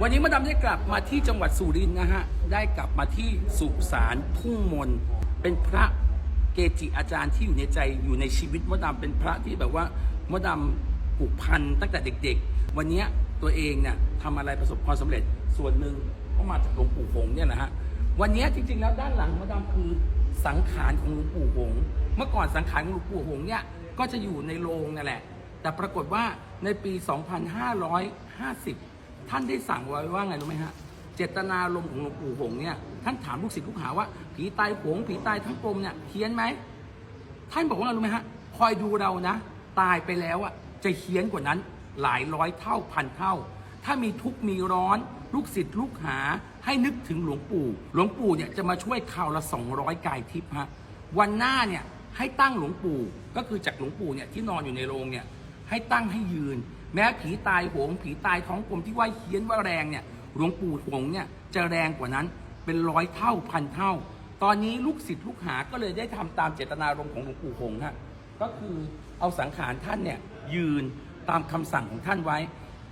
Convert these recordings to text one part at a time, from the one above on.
วันนี้มาดามได้กลับมาที่จังหวัดสุรินทร์นะฮะ ได้กลับมาที่สุสานทุ่งมน เป็นพระเกจิอาจารย์ที่อยู่ในใจอยู่ในชีวิตมดดำเป็นพระที่แบบว่ามดดำผูกพันตั้งแต่เด็ก ๆ วันนี้ตัวเองเนี่ยทำอะไรประสบความสำเร็จส่วนหนึ่งก็มาจากหลวงปู่หงเนี่ยแหละฮะวันนี้จริง ๆ แล้วด้านหลังมดดำคือสังขารของหลวงปู่หง เมื่อก่อนสังขารของหลวงปู่หงเนี่ยก็จะอยู่ในโรงนั่นแหละ แต่ปรากฏว่าในปี 2550 ท่านได้สั่งไว้ว่าไงรู้ไหมฮะ เจตนารมณ์ของหลวงปู่หงเนี่ย ท่านถามลูกศิษย์ลูกหาว่า ผีตายโหงผีตายทั้งกลมเนี่ยเฮี้ยนไหม ท่านบอกว่าไงรู้ไหมฮะ คอยดูเรานะ ตายไปแล้วอะจะเฮี้ยนกว่านั้นหลายร้อยเท่าพันเท่า ถ้ามีทุกข์มีร้อน ลูกศิษย์ลูกหาให้นึกถึงหลวงปู่ หลวงปู่เนี่ยจะมาช่วยข่าวละ 200 กายทิพย์ฮะ วันหน้าเนี่ยให้ตั้งหลวงปู่ ก็คือจากหลวงปู่เนี่ยที่นอนอยู่ในโรงเนี่ย ให้ตั้งให้ยืน แม้ผีตายโหง ผีตายท้องกลมที่ว่าเฮี้ยนว่าแรงเนี่ยหลวงปู่หงเนี่ยจะแรงกว่านั้นเป็นร้อยเท่าพันเท่า ตอนนี้ลูกศิษย์ลูกหาก็เลยได้ทำตามเจตนารมณ์ของหลวงปู่หงฮะก็คือเอาสังขารท่านเนี่ยยืนตามคำสั่งของท่านไว้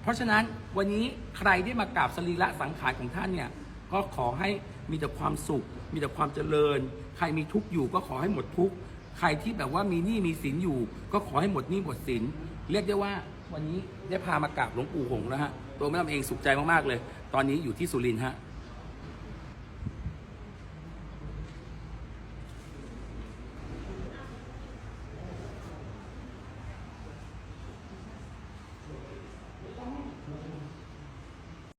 เพราะฉะนั้นวันนี้ใครได้มากราบสรีระสังขารของท่านเนี่ยก็ขอให้มีแต่ความสุข มีแต่ความเจริญ ใครมีทุกข์อยู่ก็ขอให้หมดทุกข์ ใครที่แบบว่ามีหนี้มีสินอยู่ ก็ขอให้หมดหนี้หมดสิน เรียกได้ว่าวันนี้ได้พามากราบหลวงปู่หงแล้วฮะ ตัวแม่ลำเองสุขใจมากๆเลย ตอนนี้อยู่ที่สุรินทร์ฮะ